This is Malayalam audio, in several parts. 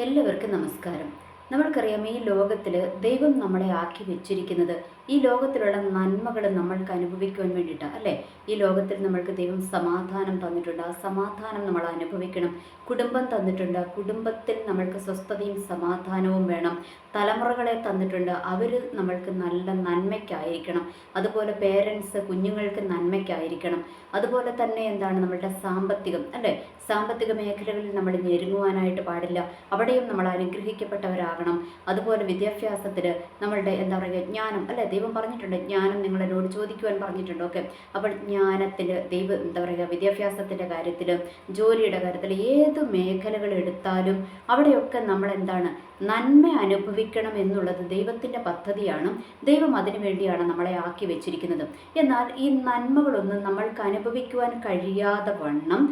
എല്ലാവർക്കും നമസ്കാരം. നമ്മൾക്കറിയാം ഈ ലോകത്തിൽ ദൈവം നമ്മളെ ആക്കി വെച്ചിരിക്കുന്നത് ഈ ലോകത്തിലുള്ള നന്മകൾ നമ്മൾക്ക് അനുഭവിക്കുവാൻ വേണ്ടിയിട്ടാണ് അല്ലേ? ഈ ലോകത്തിൽ നമ്മൾക്ക് ദൈവം സമാധാനം തന്നിട്ടുണ്ട്. ആ സമാധാനം നമ്മൾ അനുഭവിക്കണം. കുടുംബം തന്നിട്ടുണ്ട്. കുടുംബത്തിൽ നമ്മൾക്ക് സ്വസ്ഥതയും സമാധാനവും വേണം. തലമുറകളെ തന്നിട്ടുണ്ട്. അവർ നമ്മൾക്ക് നല്ല നന്മയ്ക്കായിരിക്കണം. അതുപോലെ പേരൻസ് കുഞ്ഞുങ്ങൾക്ക് നന്മയ്ക്കായിരിക്കണം. അതുപോലെ തന്നെ എന്താണ് നമ്മളുടെ സാമ്പത്തികം അല്ലേ? സാമ്പത്തിക മേഖലകളിൽ നമ്മൾ ഞെരുങ്ങുവാനായിട്ട് പാടില്ല. അവിടെയും നമ്മൾ അനുഗ്രഹിക്കപ്പെട്ടവരാകണം. അതുപോലെ വിദ്യാഭ്യാസത്തിൽ നമ്മളുടെ എന്താ പറയുക ജ്ഞാനം അല്ലേ? ദൈവം പറഞ്ഞിട്ടുണ്ട് ജ്ഞാനം നിങ്ങൾ എന്നോട് ചോദിക്കുവാൻ പറഞ്ഞിട്ടുണ്ട് ഓക്കെ? അപ്പോൾ ജ്ഞാനത്തിൽ ദൈവം എന്താ പറയുക വിദ്യാഭ്യാസത്തിന്റെ കാര്യത്തിൽ ജോലിയുടെ കാര്യത്തിൽ ഏത് മേഖലകൾ എടുത്താലും അവിടെയൊക്കെ നമ്മൾ എന്താണ് നന്മ അനുഭവിക്കണം എന്നുള്ളത് ദൈവത്തിന്റെ പദ്ധതിയാണ് ദൈവം അതിനു വേണ്ടിയാണ് നമ്മളെ ആക്കി വെച്ചിരിക്കുന്നത്. എന്നാൽ ഈ നന്മകളൊന്നും നമ്മൾക്ക് അനുഭവിക്കുവാൻ കഴിയാതെ വണ്ണം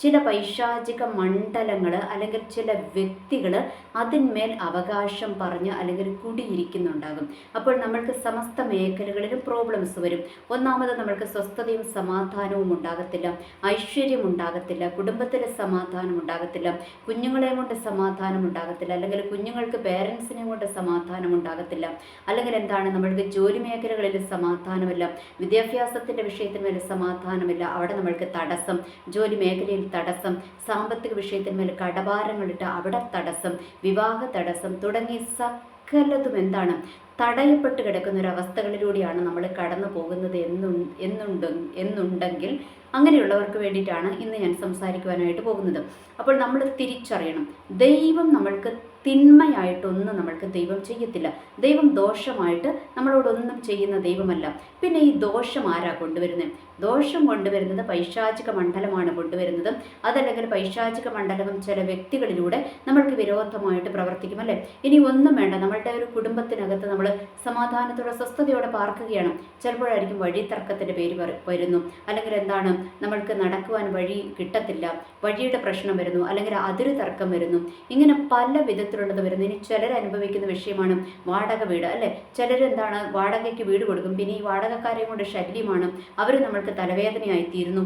ചില പൈശാചിക മണ്ഡലങ്ങൾ അല്ലെങ്കിൽ ചില വ്യക്തികൾ അതിന്മേൽ അവകാശം പറഞ്ഞ് അല്ലെങ്കിൽ കുടിയിരിക്കുന്നുണ്ടാകും. അപ്പോൾ നമ്മൾക്ക് സമസ്ത മേഖലകളിലും പ്രോബ്ലംസ് വരും. ഒന്നാമത് നമ്മൾക്ക് സ്വസ്ഥതയും സമാധാനവും ഉണ്ടാകത്തില്ല. ഐശ്വര്യം ഉണ്ടാകത്തില്ല. കുടുംബത്തിലെ സമാധാനം ഉണ്ടാകത്തില്ല. കുഞ്ഞുങ്ങളെ കൊണ്ട് സമാധാനം ഉണ്ടാകത്തില്ല. അല്ലെങ്കിൽ കുഞ്ഞുങ്ങൾക്ക് പേരൻസിനെ കൊണ്ട് സമാധാനം ഉണ്ടാകത്തില്ല. അല്ലെങ്കിൽ എന്താണ്? നമ്മൾക്ക് ജോലി മേഖലകളിൽ സമാധാനമില്ല. വിദ്യാഭ്യാസത്തിന്റെ വിഷയത്തിന്മേൽ സമാധാനമില്ല. അവിടെ നമ്മൾക്ക് തടസ്സം. ജോലി മേഖലയിൽ തടസ്സം സാമ്പത്തിക വിഷയത്തിന്മേൽ കടഭാരങ്ങളിട്ട് അവിടെ തടസ്സം വിവാഹ തടസ്സം തുടങ്ങിയ സകലതും എന്താണ്? തടയപ്പെട്ട് കിടക്കുന്ന ഒരു അവസ്ഥകളിലൂടെയാണ് നമ്മൾ കടന്നു പോകുന്നത് എന്നു എന്നുണ്ട് എന്നുണ്ടെങ്കിൽ അങ്ങനെയുള്ളവർക്ക് വേണ്ടിയിട്ടാണ് ഇന്ന് ഞാൻ സംസാരിക്കുവാനായിട്ട് പോകുന്നത്. അപ്പോൾ നമ്മൾ തിരിച്ചറിയണം. ദൈവം നമ്മൾക്ക് തിന്മയായിട്ടൊന്നും നമ്മൾക്ക് ദൈവം ചെയ്യത്തില്ല. ദൈവം ദോഷമായിട്ട് നമ്മളോടൊന്നും ചെയ്യുന്ന ദൈവമല്ല. പിന്നെ ഈ ദോഷം ആരാ കൊണ്ടുവരുന്നത് ദോഷം കൊണ്ടുവരുന്നത് പൈശാചിക മണ്ഡലമാണ് കൊണ്ടുവരുന്നത് അതല്ലെങ്കിൽ പൈശാചിക മണ്ഡലം ചില വ്യക്തികളിലൂടെ നമ്മൾക്ക് വിരോധമായിട്ട് പ്രവർത്തിക്കും അല്ലേ? ഇനി ഒന്നും വേണ്ട നമ്മളുടെ ഒരു കുടുംബത്തിനകത്ത് നമ്മൾ സമാധാനത്തോടെ സ്വസ്ഥതയോടെ പാർക്കുകയാണ്. ചിലപ്പോഴായിരിക്കും വഴി തർക്കത്തിന്റെ പേര് വരുന്നു. അല്ലെങ്കിൽ എന്താണ് നമ്മൾക്ക് നടക്കുവാൻ വഴി കിട്ടത്തില്ല വഴിയുടെ പ്രശ്നം വരുന്നു അല്ലെങ്കിൽ അതിര് തർക്കം വരുന്നു. ഇങ്ങനെ പല വിധത്തിലുള്ളത് വരുന്നത് ഇനി ചിലർ അനുഭവിക്കുന്ന വിഷയമാണ് വാടക വീട് അല്ലേ? ചിലരെന്താണ് വാടകയ്ക്ക് വീട് കൊടുക്കും പിന്നെ ഈ വാടകക്കാരെയും കൊണ്ട് ശല്യമാണ്. അവർ നമ്മൾക്ക് തലവേദനയായി തീരുന്നു.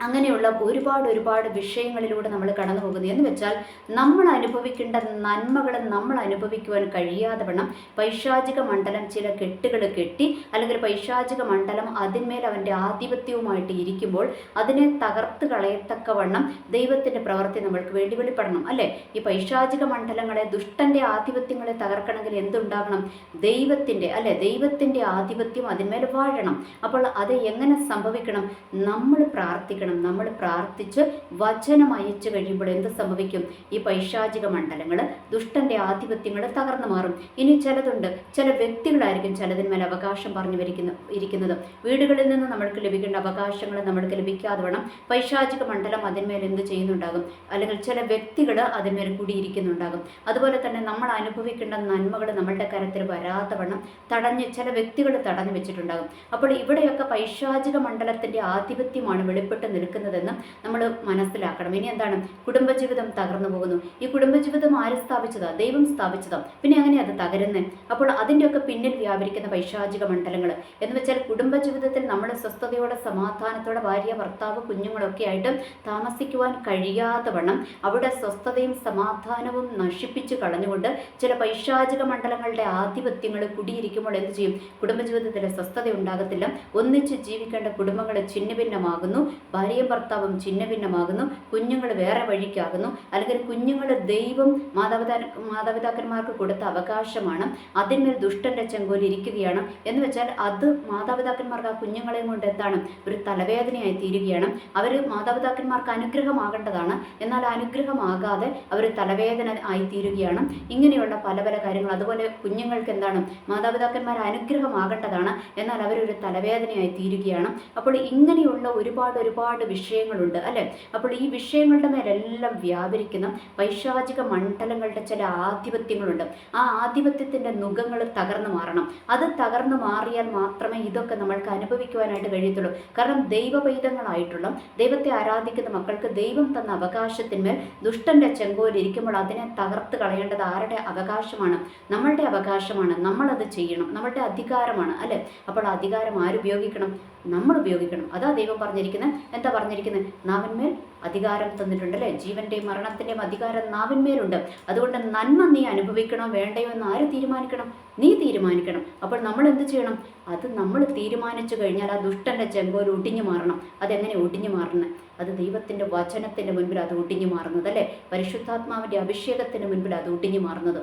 അങ്ങനെയുള്ള ഒരുപാട് ഒരുപാട് വിഷയങ്ങളിലൂടെ നമ്മൾ കടന്നു പോകുന്നത് എന്ന് വെച്ചാൽ നമ്മൾ അനുഭവിക്കേണ്ട നന്മകൾ നമ്മൾ അനുഭവിക്കുവാൻ കഴിയാതെ വണ്ണം പൈശാചിക മണ്ഡലം ചില കെട്ടുകൾ കെട്ടി അല്ലെങ്കിൽ പൈശാചിക മണ്ഡലം അതിന്മേൽ അവന്റെ ആധിപത്യവുമായിട്ട് ഇരിക്കുമ്പോൾ അതിനെ തകർത്ത് കളയത്തക്കവണ്ണം ദൈവത്തിന്റെ പ്രവൃത്തി നമ്മൾക്ക് വേണ്ടി വെളിപ്പെടണം അല്ലേ? ഈ പൈശാചിക മണ്ഡലങ്ങളെ ദുഷ്ടന്റെ ആധിപത്യങ്ങളെ തകർക്കണമെങ്കിൽ എന്തുണ്ടാകണം? ദൈവത്തിന്റെ അല്ലെ? ദൈവത്തിന്റെ ആധിപത്യം അതിന്മേൽ വാഴണം. അപ്പോൾ അത് എങ്ങനെ സംഭവിക്കണം? നമ്മൾ പ്രാർത്ഥിക്കണം. നമ്മൾ പ്രാർത്ഥിച്ച് വചനം അയച്ചു കഴിയുമ്പോൾ എന്ത് സംഭവിക്കും? ഈ പൈശാചിക മണ്ഡലങ്ങൾ ദുഷ്ടന്റെ ആധിപത്യങ്ങൾ തകർന്നു മാറും. ഇനി ചിലതുണ്ട്. ചില വ്യക്തികളായിരിക്കും ചിലതിന്മേൽ അവകാശം പറഞ്ഞു വരിക്കുന്ന ഇരിക്കുന്നത്. വീടുകളിൽ നിന്ന് നമ്മൾക്ക് ലഭിക്കേണ്ട അവകാശങ്ങൾ നമ്മൾക്ക് ലഭിക്കാതെ വേണം. പൈശാചിക മണ്ഡലം അതിന്മേൽ എന്ത് ചെയ്യുന്നുണ്ടാകും? അല്ലെങ്കിൽ ചില വ്യക്തികൾ അതിന്മേൽ കൂടിയിരിക്കുന്നുണ്ടാകും. അതുപോലെ തന്നെ നമ്മൾ അനുഭവിക്കേണ്ട നന്മകൾ നമ്മളുടെ കരത്തിൽ വരാത്തവണ്ണം തടഞ്ഞ് ചില വ്യക്തികൾ തടഞ്ഞു വെച്ചിട്ടുണ്ടാകും. അപ്പോൾ ഇവിടെയൊക്കെ പൈശാചിക മണ്ഡലത്തിന്റെ ആധിപത്യമാണ് വെളിപ്പെട്ട് നിൽക്കുന്നതെന്ന് നമ്മൾ മനസ്സിലാക്കണം. ഇനി എന്താണ്? കുടുംബജീവിതം തകർന്നു പോകുന്നു. ഈ കുടുംബജീവിതം ആര് സ്ഥാപിച്ചതാ? ദൈവം സ്ഥാപിച്ചതാ. പിന്നെ അങ്ങനെ അത് തകരുന്നത് അപ്പോൾ അതിന്റെയൊക്കെ പിന്നിൽ വ്യാപരിക്കുന്ന പൈശാചിക മണ്ഡലങ്ങൾ എന്ന് വെച്ചാൽ കുടുംബജീവിതത്തിൽ നമ്മൾ സ്വസ്ഥതയോടെ സമാധാനത്തോടെ ഭാര്യ ഭർത്താവ് കുഞ്ഞുങ്ങളൊക്കെ ആയിട്ട് താമസിക്കുവാൻ കഴിയാത്ത വണ്ണം അവിടെ സ്വസ്ഥതയും സമാധാനവും നശിപ്പിച്ച് കളഞ്ഞുകൊണ്ട് ചില പൈശാചിക മണ്ഡലങ്ങളുടെ ആധിപത്യങ്ങൾ കുടിയിരിക്കുമ്പോൾ എന്ത് ചെയ്യും? കുടുംബജീവിതത്തിൽ സ്വസ്ഥത ഉണ്ടാകത്തില്ല. ഒന്നിച്ച് ജീവിക്കേണ്ട കുടുംബങ്ങൾ ഛിന്നഭിന്നമാകുന്നു. ഭാര്യയും ഭർത്താവും ഛിന്നഭിന്നമാകുന്നു. കുഞ്ഞുങ്ങൾ വേറെ വഴിക്കാകുന്നു. അല്ലെങ്കിൽ കുഞ്ഞുങ്ങൾ ദൈവം മാതാപിതാ മാതാപിതാക്കന്മാർക്ക് കൊടുത്ത അവകാശമാണ്. അതിന്മേൽ ദുഷ്ടന്റെ ചെങ്കോൽ ഇരിക്കുകയാണ്. എന്ന് വെച്ചാൽ അത് മാതാപിതാക്കന്മാർക്ക് ആ കുഞ്ഞുങ്ങളെയും കൊണ്ട് എന്താണ്? ഒരു തലവേദനയായി തീരുകയാണ്. അവർ മാതാപിതാക്കന്മാർക്ക് അനുഗ്രഹമാകേണ്ടതാണ്. എന്നാൽ അനുഗ്രഹമാകാതെ അവർ തലവേദന ആയി തീരുകയാണ്. ഇങ്ങനെയുള്ള പല പല കാര്യങ്ങൾ. അതുപോലെ കുഞ്ഞുങ്ങൾക്ക് എന്താണ്? മാതാപിതാക്കന്മാർ അനുഗ്രഹമാകേണ്ടതാണ്. എന്നാൽ അവരൊരു തലവേദനയായി തീരുകയാണ്. അപ്പോൾ ഇങ്ങനെയുള്ള ഒരുപാട് ഒരുപാട് വിഷയങ്ങളുണ്ട് അല്ലെ? അപ്പോൾ ഈ വിഷയങ്ങളുടെ മേലെല്ലാം വ്യാപരിക്കുന്ന പൈശാചിക മണ്ഡലങ്ങളുടെ ചില ആധിപത്യങ്ങളുണ്ട്. ആ ആധിപത്യത്തിന്റെ നുഖങ്ങൾ തകർന്നു മാറണം. അത് തകർന്നു മാറിയാൽ മാത്രമേ ഇതൊക്കെ നമ്മൾക്ക് അനുഭവിക്കുവാനായിട്ട് കഴിയത്തുള്ളൂ. കാരണം ദൈവപൈതങ്ങളായിട്ടുള്ള ദൈവത്തെ ആരാധിക്കുന്ന മക്കൾക്ക് ദൈവം തന്ന അവകാശത്തിന്മേൽ ദുഷ്ടന്റെ ചെങ്കോലിരിക്കുമ്പോൾ അതിനെ തകർത്ത് കളയേണ്ടത് ആരുടെ അവകാശമാണ്? നമ്മളുടെ അവകാശമാണ്. നമ്മളത് ചെയ്യണം. നമ്മളുടെ അധികാരമാണ് അല്ലേ? അപ്പോൾ അധികാരം ആരുപയോഗിക്കണം നമ്മൾ ഉപയോഗിക്കണം അതാ ദൈവം പറഞ്ഞിരിക്കുന്നത് എന്താ പറഞ്ഞിരിക്കുന്നത് നാവിന്മേൽ അധികാരം തന്നിട്ടുണ്ട് അല്ലേ ജീവന്റെയും മരണത്തിന്റെയും അധികാരം നാവിന്മേലുണ്ട്. അതുകൊണ്ട് നന്മ നീ അനുഭവിക്കണോ വേണ്ടയോ എന്ന് ആര് തീരുമാനിക്കണം? നീ തീരുമാനിക്കണം. അപ്പോൾ നമ്മൾ എന്ത് ചെയ്യണം? അത് നമ്മൾ തീരുമാനിച്ചു കഴിഞ്ഞാൽ ആ ദുഷ്ടന്റെ ചെങ്കോൽ ഒടിഞ്ഞു മാറണം. അതെങ്ങനെ ഒടിഞ്ഞു മാറണം അത് ദൈവത്തിന്റെ വചനത്തിന്റെ മുൻപിൽ അത് ഒടിഞ്ഞു മാറുന്നത് അല്ലേ പരിശുദ്ധാത്മാവിന്റെ അഭിഷേകത്തിന് മുൻപിൽ അത് ഒടിഞ്ഞു മാറുന്നത്.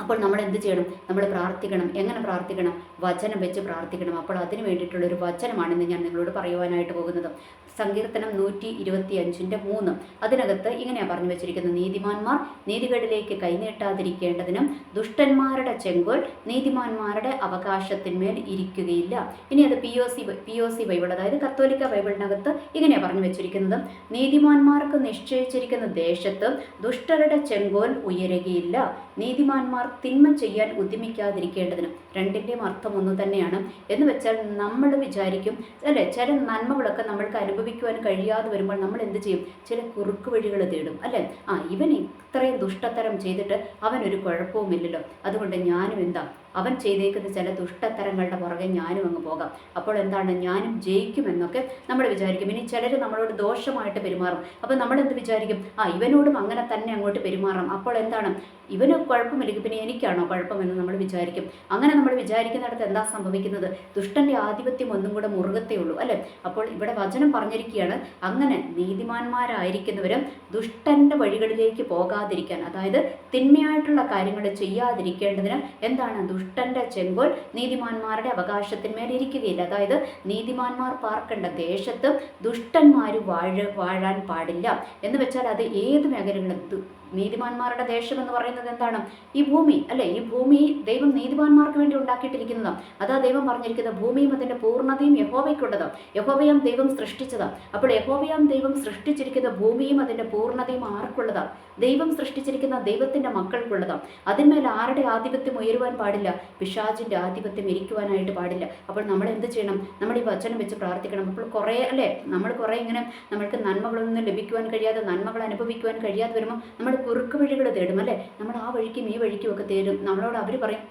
അപ്പോൾ നമ്മൾ എന്ത് ചെയ്യണം? നമ്മൾ പ്രാർത്ഥിക്കണം. എങ്ങനെ പ്രാർത്ഥിക്കണം? വചനം വെച്ച് പ്രാർത്ഥിക്കണം. അപ്പോൾ അതിന് വേണ്ടിയിട്ടുള്ള ഒരു വചനമാണ് ഇന്ന് ഞാൻ നിങ്ങളോട് പറയുവാനായിട്ട് പോകുന്നത്. സങ്കീർത്തനം നൂറ്റി ഇരുപത്തി അഞ്ചിന്റെ മൂന്ന്. അതിനകത്ത് ഇങ്ങനെയാണ് പറഞ്ഞു വെച്ചിരിക്കുന്നത്. നീതിമാന്മാർ നീതികളിലേക്ക് കൈനീട്ടാതിരിക്കേണ്ടതിനും ദുഷ്ടന്മാരുടെ ചെങ്കോൽ നീതിമാന്മാരുടെ അവകാശത്തിന്മേൽ ഇരിക്കുകയില്ല. ഇനി അത് P O C P O C Bible അതായത് കത്തോലിക്ക ബൈബിളിനകത്ത് ഇങ്ങനെയാണ് പറഞ്ഞു വെച്ചിരിക്കുന്നത്. നീതിമാന്മാർക്ക് നിശ്ചയിച്ചിരിക്കുന്ന ദേശത്ത് ദുഷ്ടരുടെ ചെങ്കോൽ ഉയരുകയില്ല. നീതിമാന്മാർ തിന്മ ചെയ്യാൻ ഉദ്യമിക്കാതിരിക്കേണ്ടതിനും രണ്ടിന്റെയും അർത്ഥം ഒന്ന് തന്നെയാണ്. എന്ന് വെച്ചാൽ നമ്മൾ വിചാരിക്കും അല്ലേ? ചില നന്മകളൊക്കെ നമ്മൾക്ക് അനുഭവിക്കുവാൻ കഴിയാതെ വരുമ്പോൾ നമ്മൾ എന്ത് ചെയ്യും? ചില കുറുക്ക് വഴികൾ തേടും അല്ലേ? ആ ഇവൻ ഇത്രയും ദുഷ്ടത്തരം ചെയ്തിട്ട് അവനൊരു കുഴപ്പവുമില്ലല്ലോ അതുകൊണ്ട് ഞാനും എന്താ? അവൻ ചെയ്തേക്കുന്ന ചില ദുഷ്ടത്തരങ്ങളുടെ പുറകെ ഞാനും അങ്ങ് പോകാം. അപ്പോൾ എന്താണ്? ഞാനും ജയിക്കുമെന്നൊക്കെ നമ്മൾ വിചാരിക്കും. ഇനി ചിലർ നമ്മളോട് ദോഷമായിട്ട് പെരുമാറും. അപ്പോൾ നമ്മൾ എന്ത് വിചാരിക്കും? ആ ഇവനോടും അങ്ങനെ തന്നെ അങ്ങോട്ട് പെരുമാറാം അപ്പോൾ എന്താണ്? ഇവന് കുഴപ്പമില്ലെങ്കിൽ പിന്നെ എനിക്കാണോ കുഴപ്പമെന്ന് നമ്മൾ വിചാരിക്കും. അങ്ങനെ നമ്മൾ വിചാരിക്കുന്നിടത്ത് എന്താ സംഭവിക്കുന്നത്? ദുഷ്ടന്റെ ആധിപത്യം ഒന്നും കൂടെ മുറുകത്തേ ഉള്ളൂ അല്ലേ? അപ്പോൾ ഇവിടെ വചനം പറഞ്ഞിരിക്കുകയാണ് അങ്ങനെ നീതിമാന്മാരായിരിക്കുന്നവരും ദുഷ്ടന്റെ വഴികളിലേക്ക് പോകാതിരിക്കാൻ അതായത് തിന്മയായിട്ടുള്ള കാര്യങ്ങൾ ചെയ്യാതിരിക്കേണ്ടതിന് എന്താണ്? ദുഷ്ടന്റെ ചെങ്കോൽ നീതിമാന്മാരുടെ അവകാശത്തിന്മേൽ ഇരിക്കുകയില്ല. അതായത് നീതിമാന്മാർ പാർക്കേണ്ട ദേശത്ത് ദുഷ്ടന്മാർ വാഴ വാഴാൻ പാടില്ല. എന്ന് വെച്ചാൽ അത് ഏത് മേഖലകളും നീതിമാന്മാരുടെ ദേശം എന്ന് പറയുന്നത് എന്താണ്? ഈ ഭൂമി അല്ലെ? ഈ ഭൂമി ദൈവം നീതിമാന്മാർക്ക് വേണ്ടി ഉണ്ടാക്കിയിട്ടിരിക്കുന്നതാണ് അതാ ദൈവം പറഞ്ഞിരിക്കുന്നത് ഭൂമിയും അതിന്റെ പൂർണതയും യഹോവയ്ക്കുള്ളതാണ് യഹോവയാം ദൈവം സൃഷ്ടിച്ചതാണ് അപ്പോൾ യഹോവയാം ദൈവം സൃഷ്ടിച്ചിരിക്കുന്ന ഭൂമിയും അതിന്റെ പൂർണതയും ആർക്കുള്ളതാണ് ദൈവം സൃഷ്ടിച്ചിരിക്കുന്ന ദൈവത്തിന്റെ മക്കൾക്കുള്ളതാണ് അതിന്മേൽ ആരുടെ ആധിപത്യം ഉയരുവാൻ പാടില്ല? പിശാചിന്റെ ആധിപത്യം ഇരിക്കുവാനായിട്ട് പാടില്ല. അപ്പോൾ നമ്മൾ എന്ത് ചെയ്യണം? നമ്മൾ ഈ വചനം വെച്ച് പ്രാർത്ഥിക്കണം. അപ്പോൾ കുറേ അല്ലേ? നമ്മൾ കുറേ ഇങ്ങനെ നമ്മൾക്ക് നന്മകളൊന്നും ലഭിക്കുവാൻ കഴിയാതെ നന്മകൾ അനുഭവിക്കുവാൻ കഴിയാതെ വരുമ്പോൾ നമ്മൾ കുറുക്ക് വഴികൾ തേടും അല്ലേ? നമ്മൾ ആ വഴിക്കും ഈ വഴിക്കും ഒക്കെ തേടും. നമ്മളോട് അവർ പറയും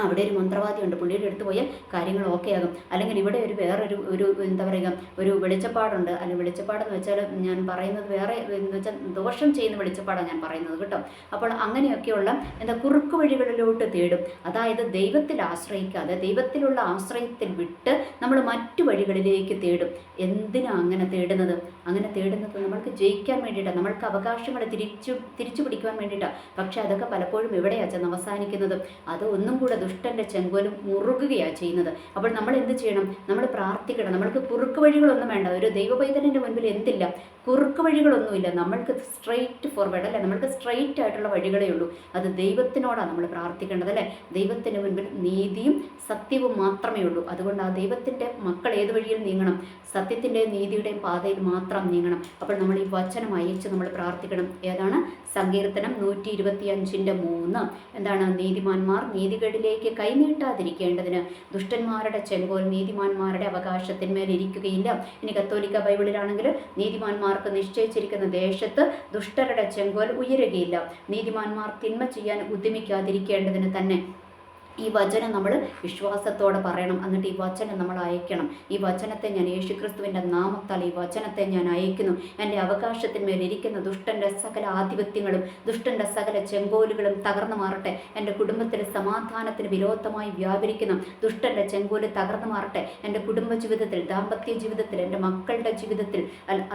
അവിടെ ഒരു മന്ത്രവാദി ഉണ്ട് പുള്ളിയുടെ അടുത്ത് പോയാൽ കാര്യങ്ങൾ ഓക്കെ ആകും. അല്ലെങ്കിൽ ഇവിടെ ഒരു വേറൊരു ഒരു എന്താ പറയുക ഒരു വെളിച്ചപ്പാടുണ്ട്. അല്ലെങ്കിൽ വെളിച്ചപ്പാടെന്ന് വെച്ചാൽ ഞാൻ പറയുന്നത് വേറെ എന്ന് വെച്ചാൽ ദോഷം ചെയ്യുന്ന വെളിച്ചപ്പാടാണ് ഞാൻ പറയുന്നത് കേട്ടോ. അപ്പോൾ അങ്ങനെയൊക്കെയുള്ള എന്താ കുറുക്ക് വഴികളിലോട്ട് തേടും. അതായത് ദൈവത്തിൽ ആശ്രയിക്കാതെ ദൈവത്തിലുള്ള ആശ്രയത്തിൽ വിട്ട് നമ്മൾ മറ്റു വഴികളിലേക്ക് തേടും. എന്തിനാ അങ്ങനെ തേടുന്നത്? അങ്ങനെ തേടുന്നത് നമ്മൾക്ക് ജയിക്കാൻ വേണ്ടിയിട്ടാണ് നമ്മൾക്ക് അവകാശങ്ങൾ തിരിച്ചു തിരിച്ചു പിടിക്കുവാൻ വേണ്ടിയിട്ടാണ് പക്ഷെ അതൊക്കെ പലപ്പോഴും എവിടെയാണ് ചെന്ന് അവസാനിക്കുന്നത്? അത് ഒന്നും കൂടെ ദുഷ്ടന്റെ ചെങ്കോലും മുറുകുകയാണ് ചെയ്യുന്നത്. അപ്പോൾ നമ്മൾ എന്ത് ചെയ്യണം? നമ്മൾ പ്രാർത്ഥിക്കണം. നമ്മൾക്ക് കുറുക്ക് വഴികളൊന്നും വേണ്ട. ഒരു ദൈവപൈതലിന്റെ മുൻപിൽ എന്തില്ല? കുറുക്ക് വഴികളൊന്നുമില്ല. നമ്മൾക്ക് സ്ട്രെയിറ്റ് ഫോർവേഡ് അല്ലേ? നമ്മൾക്ക് സ്ട്രെയിറ്റ് ആയിട്ടുള്ള വഴികളേ ഉള്ളൂ. അത് ദൈവത്തിനോടാണ് നമ്മൾ പ്രാർത്ഥിക്കേണ്ടത് അല്ലേ? ദൈവത്തിന്റെ മുൻപിൽ നീതിയും സത്യവും മാത്രമേ ഉള്ളൂ. അതുകൊണ്ട് ആ ദൈവത്തിന്റെ മക്കൾ ഏത് വഴിയിൽ നീങ്ങണം? സത്യത്തിന്റെയും നീതിയുടെയും പാതയിൽ മാത്രം നീങ്ങണം അപ്പോൾ നമ്മൾ ഈ വചനം അയച്ച് നമ്മൾ പ്രാർത്ഥിക്കണം. ഏതാണ്? സങ്കീർത്തനം നൂറ്റി ഇരുപത്തി അഞ്ചിന്റെ മൂന്ന്. എന്താണ്? നീതിമാന്മാർ നീതികേടിലേക്ക് കൈനീട്ടാതിരിക്കേണ്ടതിന്. ദുഷ്ടന്മാരുടെ ചെങ്കോൽ നീതിമാന്മാരുടെ അവകാശത്തിന്മേൽ ഇരിക്കുകയില്ല. ഇനി കത്തോലിക്ക ബൈബിളിലാണെങ്കിൽ നീതിമാന്മാർക്ക് നിശ്ചയിച്ചിരിക്കുന്ന ദേശത്ത് ദുഷ്ടരുടെ ചെങ്കോൽ ഉയരുകയില്ല. നീതിമാന്മാർ തിന്മ ചെയ്യാൻ ഉദ്യമിക്കാതിരിക്കേണ്ടതിന് തന്നെ ഈ വചനം നമ്മൾ വിശ്വാസത്തോടെ പറയണം എന്നിട്ട് ഈ വചനം നമ്മൾ അയക്കണം. ഈ വചനത്തെ ഞാൻ യേശുക്രിസ്തുവിന്റെ നാമത്താൽ ഈ വചനത്തെ ഞാൻ അയക്കുന്നു. എന്റെ അവകാശത്തിന്മേൽ ഇരിക്കുന്ന ദുഷ്ടന്റെ സകല ആധിപത്യങ്ങളും ദുഷ്ടന്റെ സകല ചെങ്കോലുകളും തകർന്നു മാറട്ടെ. എന്റെ കുടുംബത്തിലെ സമാധാനത്തിന് വിരോധമായി വ്യാപരിക്കുന്ന ദുഷ്ടന്റെ ചെങ്കോൽ തകർന്നു മാറട്ടെ. എന്റെ കുടുംബ ജീവിതത്തിൽ ദാമ്പത്യ ജീവിതത്തിൽ എന്റെ മക്കളുടെ ജീവിതത്തിൽ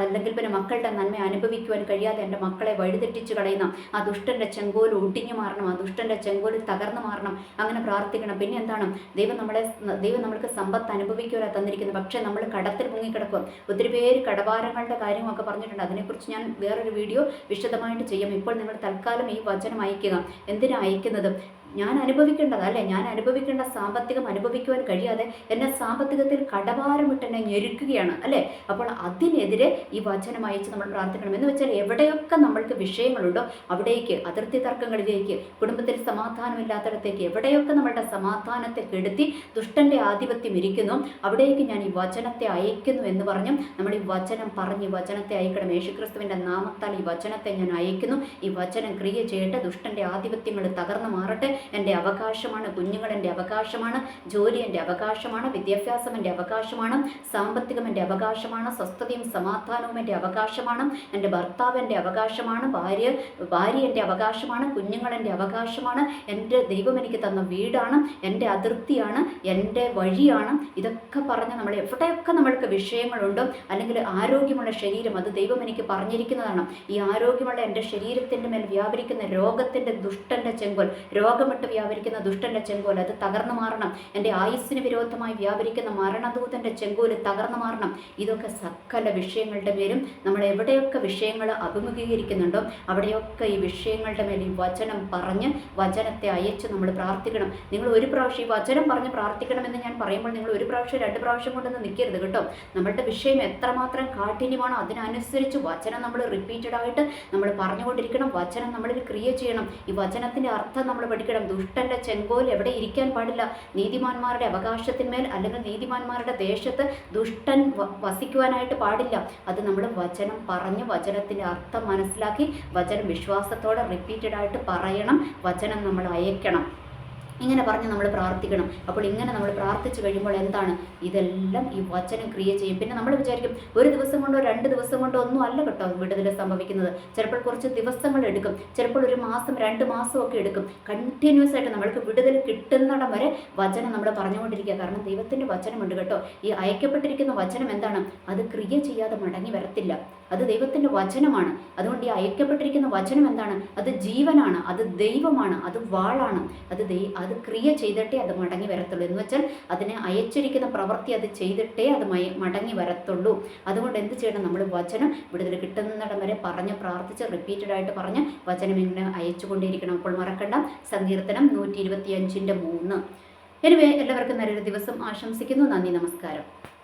അല്ലെങ്കിൽ പിന്നെ മക്കളുടെ നന്മ അനുഭവിക്കുവാൻ കഴിയാതെ എന്റെ മക്കളെ വഴിതെറ്റിച്ച് കളയുന്ന ആ ദുഷ്ടന്റെ ചെങ്കോൽ ഒടിഞ്ഞു മാറണം ആ ദുഷ്ടന്റെ ചെങ്കോൽ തകർന്നു മാറണം. അങ്ങനെ പ്രാർത്ഥിക്കണം. പിന്നെ എന്താണ്? ദൈവം നമ്മളെ ദൈവം നമ്മൾക്ക് സമ്പത്ത് അനുഭവിക്കുവാനാണ് തന്നിരിക്കുന്നത് പക്ഷേ നമ്മൾ കടത്തിൽ മുങ്ങിക്കിടക്കും. ഒത്തിരി പേര് കടഭാരങ്ങളുടെ കാര്യമൊക്കെ പറഞ്ഞിട്ടുണ്ട്. അതിനെക്കുറിച്ച് ഞാൻ വേറൊരു വീഡിയോ വിശദമായിട്ട് ചെയ്യാം. ഇപ്പോൾ നിങ്ങൾ തൽക്കാലം ഈ വചനം അയക്കുക എന്തിനാ അയക്കുന്നത്? ഞാൻ അനുഭവിക്കേണ്ടതല്ലേ ഞാൻ അനുഭവിക്കേണ്ട സാമ്പത്തികം അനുഭവിക്കുവാൻ കഴിയാതെ എന്നെ സാമ്പത്തികത്തിൽ കടഭാരമിട്ട് എന്നെ ഞെരുക്കുകയാണ് അല്ലേ? അപ്പോൾ അതിനെതിരെ ഈ വചനം അയച്ച് നമ്മൾ പ്രാർത്ഥിക്കണം. എന്ന് വെച്ചാൽ എവിടെയൊക്കെ നമ്മൾക്ക് വിഷയങ്ങളുണ്ടോ അവിടേക്ക് അതിർത്തി തർക്കങ്ങളിലേക്ക് കുടുംബത്തിൽ സമാധാനമില്ലാത്തടത്തേക്ക് എവിടെയൊക്കെ നമ്മളുടെ സമാധാനത്തെ കെടുത്തി ദുഷ്ടന്റെ ആധിപത്യം ഇരിക്കുന്നു അവിടേക്ക് ഞാൻ ഈ വചനത്തെ അയക്കുന്നു എന്ന് പറഞ്ഞു നമ്മൾ ഈ വചനം പറഞ്ഞ് വചനത്തെ അയക്കണം. യേശുക്രിസ്തുവിന്റെ നാമത്താൽ ഈ വചനത്തെ ഞാൻ അയക്കുന്നു. ഈ വചനം ക്രിയ ചെയ്യട്ടെ ദുഷ്ടന്റെ ആധിപത്യങ്ങൾ തകർന്നു മാറട്ടെ എന്റെ അവകാശമാണ് കുഞ്ഞുങ്ങൾ എന്റെ അവകാശമാണ് ജോലി എന്റെ അവകാശമാണ് വിദ്യാഭ്യാസം എന്റെ അവകാശമാണ് സാമ്പത്തികം എന്റെ അവകാശമാണ് സ്വസ്ഥതയും സമാധാനവും എന്റെ അവകാശമാണ് എന്റെ ഭർത്താവ് എന്റെ അവകാശമാണ് ഭാര്യ ഭാര്യ എന്റെ അവകാശമാണ് കുഞ്ഞുങ്ങൾ എന്റെ അവകാശമാണ് എന്റെ ദൈവം എനിക്ക് തന്ന വീടാണ് എന്റെ അതിർത്തിയാണ് എന്റെ വഴിയാണ്. ഇതൊക്കെ പറഞ്ഞ് നമ്മൾ എവിടെയൊക്കെ നമ്മൾക്ക് വിഷയങ്ങളുണ്ട് അല്ലെങ്കിൽ ആരോഗ്യമുള്ള ശരീരം അത് ദൈവം എനിക്ക് പറഞ്ഞിരിക്കുന്നതാണ്. ഈ ആരോഗ്യമുള്ള എന്റെ ശരീരത്തിന്റെ മേൽ വ്യാപരിക്കുന്ന രോഗത്തിന്റെ ദുഷ്ടന്റെ ചെങ്കോൽ രോഗമിട്ട് വ്യാപരിക്കുന്ന ദുഷ്ടന്റെ ചെങ്കോൽ അത് തകർന്നു മാറണം എന്റെ ആയുസ്സിന് വിരോധമായി വ്യാപരിക്കുന്ന മരണദൂതന്റെ ചെങ്കോൽ തകർന്നു മാറണം ഇതൊക്കെ സകല വിഷയങ്ങളുടെ പേരും നമ്മൾ എവിടെയൊക്കെ വിഷയങ്ങൾ അഭിമുഖീകരിക്കുന്നുണ്ടോ അവിടെയൊക്കെ ഈ വിഷയങ്ങളുടെ മേൽ ഈ വചനം പറഞ്ഞ് വചനത്തെ അയച്ച് നമ്മൾ പ്രാർത്ഥിക്കണം. നിങ്ങൾ ഒരു പ്രാവശ്യം ഈ വചനം പറഞ്ഞ് പ്രാർത്ഥിക്കണമെന്ന് ഞാൻ പറയുമ്പോൾ നിങ്ങൾ ഒരു പ്രാവശ്യം രണ്ട് പ്രാവശ്യം കൊണ്ടൊന്നും നിൽക്കരുത് കേട്ടോ. നമ്മളുടെ വിഷയം എത്രമാത്രം കാഠിന്യമാണോ അതിനനുസരിച്ച് വചനം നമ്മൾ റിപ്പീറ്റഡ് ആയിട്ട് നമ്മൾ പറഞ്ഞുകൊണ്ടിരിക്കണം. വചനം നമ്മളിൽ ക്രിയ ചെയ്യണം. ഈ വചനത്തിന്റെ അർത്ഥം നമ്മൾ പഠിക്കണം. ദുഷ്ടന്റെ ചെങ്കോൽ എവിടെ ഇരിക്കാൻ പാടില്ല? നീതിമാന്മാരുടെ അവകാശത്തിന്മേൽ അല്ലെങ്കിൽ നീതിമാന്മാരുടെ ദേശത്ത് ദുഷ്ടൻ വസിക്കുവാനായിട്ട് പാടില്ല. അത് നമ്മൾ വചനം പറഞ്ഞ് വചനത്തിന്റെ അർത്ഥം മനസ്സിലാക്കി വചനം വിശ്വാസത്തോടെ റിപ്പീറ്റഡ് ആയിട്ട് പറയണം. വചനം നമ്മൾ അയക്കണം. ഇങ്ങനെ പറഞ്ഞ് നമ്മൾ പ്രാർത്ഥിക്കണം. അപ്പോൾ ഇങ്ങനെ നമ്മൾ പ്രാർത്ഥിച്ചു കഴിയുമ്പോൾ എന്താണ്? ഇതെല്ലാം ഈ വചനം ക്രിയ ചെയ്യും. പിന്നെ നമ്മൾ വിചാരിക്കും ഒരു ദിവസം കൊണ്ടോ രണ്ട് ദിവസം കൊണ്ടോ ഒന്നും അല്ല കേട്ടോ വിടുതൽ സംഭവിക്കുന്നത്. ചിലപ്പോൾ കുറച്ച് ദിവസങ്ങൾ എടുക്കും. ചിലപ്പോൾ ഒരു മാസം രണ്ട് മാസം ഒക്കെ എടുക്കും. കണ്ടിന്യൂസ് ആയിട്ട് നമ്മൾക്ക് വിടുതൽ കിട്ടുന്നിടം വരെ വചനം നമ്മൾ പറഞ്ഞുകൊണ്ടിരിക്കുക. കാരണം ദൈവത്തിന്റെ വചനമുണ്ട് കേട്ടോ. ഈ അയക്കപ്പെട്ടിരിക്കുന്ന വചനം എന്താണ്? അത് ക്രിയ ചെയ്യാതെ മടങ്ങി വരത്തില്ല. അത് ദൈവത്തിന്റെ വചനമാണ്. അതുകൊണ്ട് ഈ അയക്കപ്പെട്ടിരിക്കുന്ന വചനം എന്താണ്? അത് ജീവനാണ് അത് ദൈവമാണ് അത് വാളാണ്. അത് ദൈ അത് ക്രിയ ചെയ്തിട്ടേ അത് മടങ്ങി വരത്തുള്ളൂ. എന്ന് വെച്ചാൽ അതിനെ അയച്ചിരിക്കുന്ന പ്രവൃത്തി അത് ചെയ്തിട്ടേ അത് മടങ്ങി വരത്തുള്ളൂ. അതുകൊണ്ട് എന്ത് ചെയ്യണം നമ്മൾ വചനം വിടുതൽ കിട്ടുന്നിടം വരെ പറഞ്ഞ് പ്രാർത്ഥിച്ച് റിപ്പീറ്റഡ് ആയിട്ട് പറഞ്ഞ് വചനം ഇങ്ങനെ അയച്ചുകൊണ്ടിരിക്കണം. അപ്പോൾ മറക്കണ്ട. സങ്കീർത്തനം നൂറ്റി ഇരുപത്തി അഞ്ചിന്റെ മൂന്ന്. എനിവേ എല്ലാവർക്കും നല്ലൊരു ദിവസം ആശംസിക്കുന്നു. നന്ദി നമസ്കാരം.